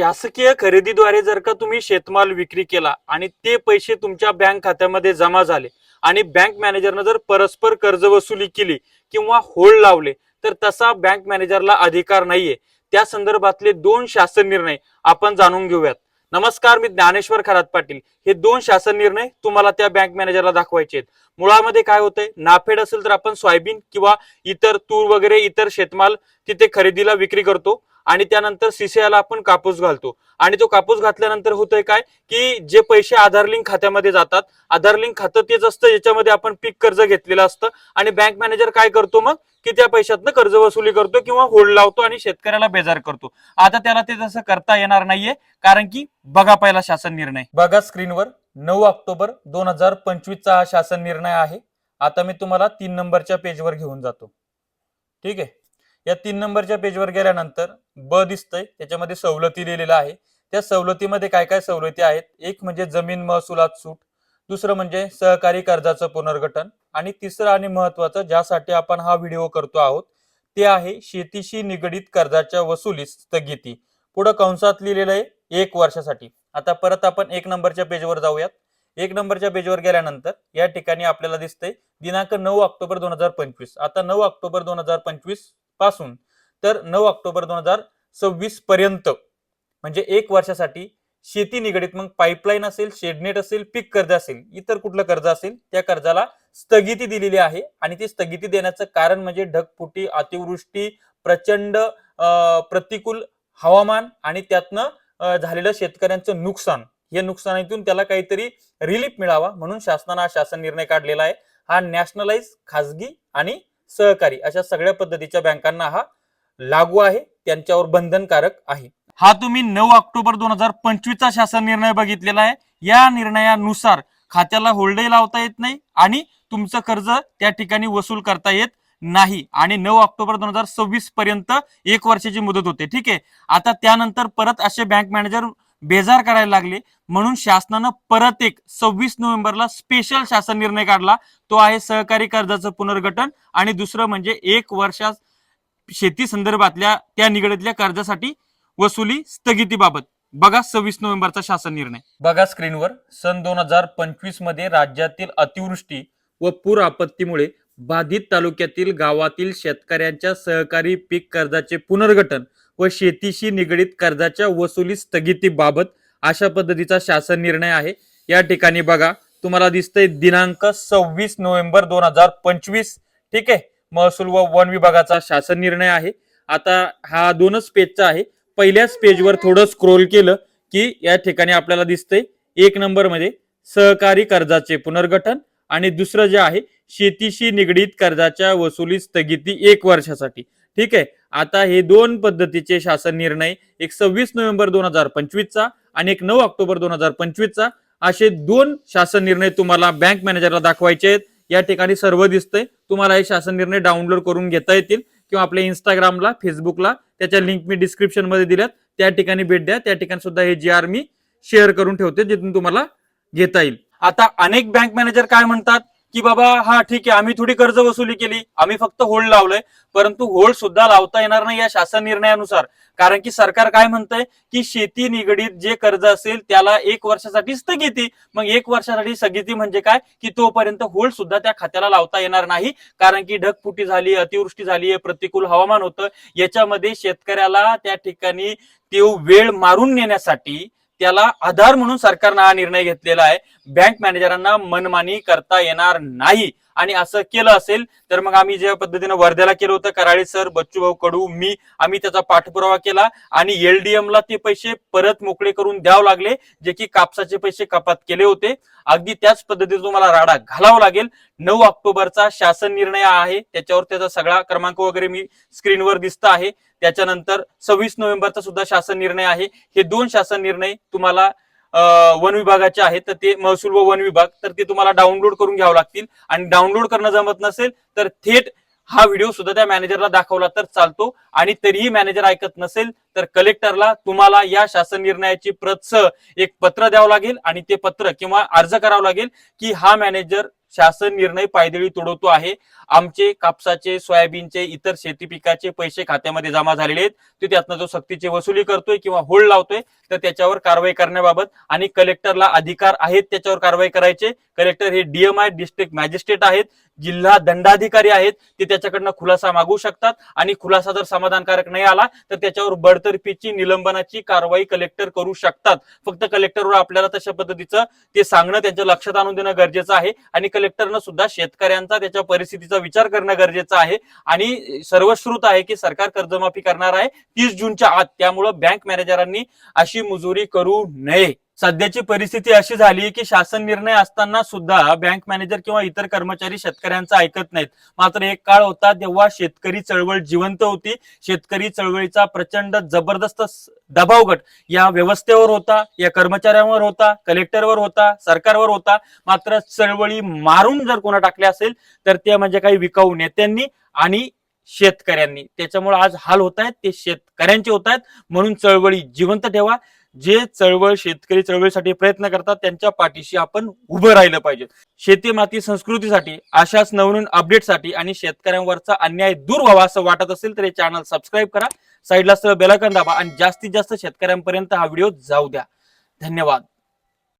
शासकीय खरेदीद्वारे जर का तुम्ही शेतमाल विक्री केला आणि ते पैसे तुमच्या बँक खात्यामध्ये जमा झाले आणि बँक मॅनेजरनं जर परस्पर कर्ज वसुली केली किंवा होल्ड लावले तर तसा बँक मॅनेजरला अधिकार नाहीये. त्या संदर्भातले दोन शासन निर्णय आपण जाणून घेऊयात. नमस्कार मी ज्ञानेश्वर खरात पाटील. हे दोन शासन निर्णय तुम्हाला त्या बँक मॅनेजरला दाखवायचे आहेत. मुळामध्ये काय होतंय? नाफेड असेल तर आपण सोयाबीन किंवा इतर तूर वगैरे इतर शेतमाल तिथे खरेदीला विक्री करतो. आणि त्यानंतर सीसीआयला आपण कापूस घालतो. आणि तो कापूस घातल्यानंतर होतंय काय? की जे पैसे आधार लिंक खात्यामध्ये जातात. आधार लिंक खातं तेच असतं याच्यामध्ये आपण पीक कर्ज घेतलेलं असतं. आणि बँक मॅनेजर काय करतो मग? की त्या पैशातनं कर्ज वसुली करतो किंवा होल्ड लावतो आणि शेतकऱ्याला बेजार करतो. आता त्याला ते तसं करता येणार नाहीये कारण की बघा पहिला शासन निर्णय. बघा स्क्रीनवर नऊ ऑक्टोबर दोन हजार पंचवीसचा हा शासन निर्णय आहे. आता मी तुम्हाला तीन नंबरच्या पेजवर घेऊन जातो. ठीक आहे? या तीन नंबरच्या पेजवर गेल्यानंतर ब दिसतंय त्याच्यामध्ये सवलती लिहिलेलं आहे. त्या सवलतीमध्ये काय काय सवलती आहेत? एक म्हणजे जमीन महसुलात सूट दुसरं म्हणजे सहकारी कर्जाचं पुनर्गठन आणि तिसरं आणि महत्वाचं ज्यासाठी आपण हा व्हिडिओ करतो आहोत ते आहे शेतीशी निगडीत कर्जाच्या वसुलीस स्थगिती. पुढं कंसात लिहिलेलं आहे एक वर्षासाठी. आता परत आपण एक नंबरच्या पेजवर जाऊयात. एक नंबरच्या पेजवर गेल्यानंतर या ठिकाणी आपल्याला दिसतंय दिनांक नऊ ऑक्टोबर दोन हजार पंचवीस. आता नऊ ऑक्टोबर दोन हजार पंचवीस पासून तर नऊ ऑक्टोबर दोन हजार सव्वीस पर्यंत. म्हणजे एक वर्षासाठी शेती निगडीत मग पाईपलाईन असेल शेडनेट असेल पीक कर्ज असेल इतर कुठलं कर्ज असेल त्या कर्जाला स्थगिती दिलेली आहे. आणि ती स्थगिती देण्याचं कारण म्हणजे ढगफुटी अतिवृष्टी प्रचंड अं, प्रतिकूल हवामान आणि त्यातनं झालेलं शेतकऱ्यांचं नुकसान. हे नुकसानीतून त्याला काहीतरी रिलीफ मिळावा म्हणून शासनानं हा शासन निर्णय काढलेला आहे. हा नॅशनलाइज खाजगी आणि सहकारी अशा सगळ्या पद्धतीच्या बँकांना हा लागू आहे त्यांच्यावर बंधनकारक आहे. हा तुम्ही नऊ ऑक्टोबर दोन हजार पंचवीसचा शासन निर्णय बघितलेला आहे. या निर्णयानुसार खात्याला होल्डही लावता येत नाही आणि तुमचं कर्ज त्या ठिकाणी वसूल करता येत नाही. आणि नऊ ऑक्टोबर दोन हजार सव्वीस पर्यंत एक वर्षाची मुदत होते. ठीक आहे? आता त्यानंतर परत असे बँक मॅनेजर बेजार करायला लागले. म्हणून शासनानं परत एक सव्वीस नोव्हेंबरला स्पेशल शासन निर्णय काढला. तो आहे सहकारी कर्जाचं पुनर्गठन आणि दुसरं म्हणजे एक वर्षात शेती संदर्भातल्या त्या निगडीतल्या कर्जासाठी वसुली स्थगितीबाबत. बघा सव्वीस नोव्हेंबरचा शासन निर्णय. बघा स्क्रीनवर. सन दोन हजार पंचवीसमध्ये राज्यातील अतिवृष्टी व पूर आपत्तीमुळे बाधित तालुक्यातील गावातील शेतकऱ्यांच्या सहकारी पीक कर्जाचे पुनर्गठन व शेतीशी निगडीत कर्जाच्या वसुली स्थगितीबाबत अशा पद्धतीचा शासन निर्णय आहे. या ठिकाणी बघा तुम्हाला दिसतंय दिनांक सव्वीस नोव्हेंबर दोन हजार पंचवीस. ठीक आहे? महसूल व वन विभागाचा शासन निर्णय आहे. आता हा दोनच पेजचा आहे. पहिल्याच पेजवर थोडं स्क्रोल केलं की या ठिकाणी आपल्याला दिसतंय एक नंबरमध्ये सहकारी कर्जाचे पुनर्गठन आणि दुसरं जे आहे शेतीशी निगडीत कर्जाच्या वसुली स्थगिती एक वर्षासाठी. ठीक आहे? आता हे दोन पद्धतीचे शासन निर्णय एक सव्वीस नोव्हेंबर दोन हजार पंचवीसचा आणि एक नऊ ऑक्टोबर दोन हजार पंचवीसचा असे दोन शासन निर्णय तुम्हाला बँक मॅनेजरला दाखवायचे आहेत. या ठिकाणी सर्व दिसतंय. तुम्हाला हे शासन निर्णय डाउनलोड करून घेता येतील किंवा आपल्या इंस्टाग्रामला फेसबुकला त्याच्या लिंक मी डिस्क्रिप्शनमध्ये दिल्यात. त्या ठिकाणी भेट द्या. त्या ठिकाणी सुद्धा हे जी आर मी शेअर करून ठेवते जिथून तुम्हाला घेता येईल. आता अनेक बँक मॅनेजर काय म्हणतात? की बाबा हा ठीक आहे आम्ही थोडी कर्ज वसुली केली आम्ही फक्त होल्ड लावलंय परंतु होल्ड सुद्धा लावता येणार नाही या शासन निर्णयानुसार. कारण की सरकार काय म्हणतंय की शेती निगडीत जे कर्ज असेल त्याला एक वर्षासाठी स्थगिती. मग एक वर्षासाठी स्थगिती म्हणजे काय? की तोपर्यंत होल्ड सुद्धा त्या खात्याला लावता येणार नाही. कारण की ढगफुटी झाली अतिवृष्टी झाली प्रतिकूल हवामान होतं. याच्यामध्ये शेतकऱ्याला त्या ठिकाणी तो वेळ मारून नेण्यासाठी त्याला आधार म्हणून सरकारनं हा निर्णय घेतलेला आहे. बँक मॅनेजरांना मनमानी करता येणार नाही. आणि असं केलं असेल तर मग आम्ही ज्या पद्धतीनं वर्ध्याला केलं होतं कराळे सर बच्चूभाऊ कडू मी आम्ही त्याचा पाठपुरावा केला आणि एलडीएम ला ते पैसे परत मोकळे करून द्यावं लागले जे की कापसाचे पैसे कपात केले होते. अगदी त्याच पद्धतीने तुम्हाला राडा घालावा लागेल. नऊ ऑक्टोबरचा शासन निर्णय आहे. त्याच्यावर त्याचा सगळा क्रमांक वगैरे मी स्क्रीनवर दिसत आहे. त्याच्यानंतर सव्वीस नोव्हेंबरचा सुद्धा शासन निर्णय आहे. हे दोन शासन निर्णय तुम्हाला वन विभागाचे आहेत तर ते महसूल व वन विभाग तर ते तुम्हाला डाउनलोड करून घ्यावं लागतील. आणि डाउनलोड करणं जमत नसेल तर थेट हा व्हिडिओ सुद्धा त्या मॅनेजरला दाखवला तर चालतो. आणि तरीही मॅनेजर ऐकत नसेल तर कलेक्टरला तुम्हाला या शासन निर्णयाची प्रत सह एक पत्र द्यावं लागेल. आणि ते पत्र किंवा अर्ज करावं लागेल की हा मॅनेजर शासन निर्णय पायदळी तुडवतो आहे. आमचे कापसाचे सोयाबीनचे इतर शेती पिकाचे पैसे खात्यामध्ये जमा झालेले आहेत. ते त्यातनं जो सक्तीची वसुली करतोय किंवा होल्ड लावतोय तर त्याच्यावर कारवाई करण्याबाबत आणि कलेक्टरला अधिकार आहेत त्याच्यावर कारवाई करायचे. कलेक्टर हे डीएमआय डिस्ट्रिक्ट मॅजिस्ट्रेट आहेत जिल्हा दंडाधिकारी आहेत ते त्याच्याकडनं खुलासा मागू शकतात. आणि खुलासा जर समाधानकारक नाही आला तर त्याच्यावर बडतर्फीची निलंबनाची कारवाई कलेक्टर करू शकतात. फक्त कलेक्टरवर आपल्याला तशा पद्धतीचं ते सांगणं त्यांच्या लक्षात आणून देणं गरजेचं आहे. आणि कलेक्टरनं सुद्धा शेतकऱ्यांचा त्याच्या परिस्थितीचा विचार करणं गरजेचं आहे. आणि सर्वश्रुत आहे की सरकार कर्जमाफी करणार आहे तीस जूनच्या आत. त्यामुळं बँक मॅनेजरांनी अशी मुजुरी करू नये. सध्याची परिस्थिती अशी झाली की शासन निर्णय असताना सुद्धा बँक मॅनेजर किंवा इतर कर्मचारी शेतकऱ्यांचं ऐकत नाहीत. मात्र एक काळ होता तेव्हा शेतकरी चळवळ जिवंत होती. शेतकरी चळवळीचा प्रचंड जबरदस्त दबावगट या व्यवस्थेवर होता या कर्मचाऱ्यांवर होता कलेक्टरवर होता सरकारवर होता. मात्र चळवळी मारून जर कोणा टाकल्या असेल तर ते म्हणजे काही विकाऊ नेत्यांनी आणि शेतकऱ्यांनी. त्याच्यामुळे आज हाल होत आहेत ते शेतकऱ्यांचे होत आहेत. म्हणून चळवळी जिवंत ठेवा. जे चळवळ शेतकरी चळवळीसाठी प्रयत्न करतात त्यांच्या पाठीशी आपण उभं राहिलं पाहिजे. शेती माती संस्कृतीसाठी अशाच नवनवीन अपडेटसाठी आणि शेतकऱ्यांवरचा अन्याय दूर व्हावा असं वाटत असेल तर हे चॅनल सबस्क्राईब करा. साईडला असलेलं बेलाकन दाबा आणि जास्तीत जास्त शेतकऱ्यांपर्यंत हा व्हिडिओ जाऊ द्या. धन्यवाद.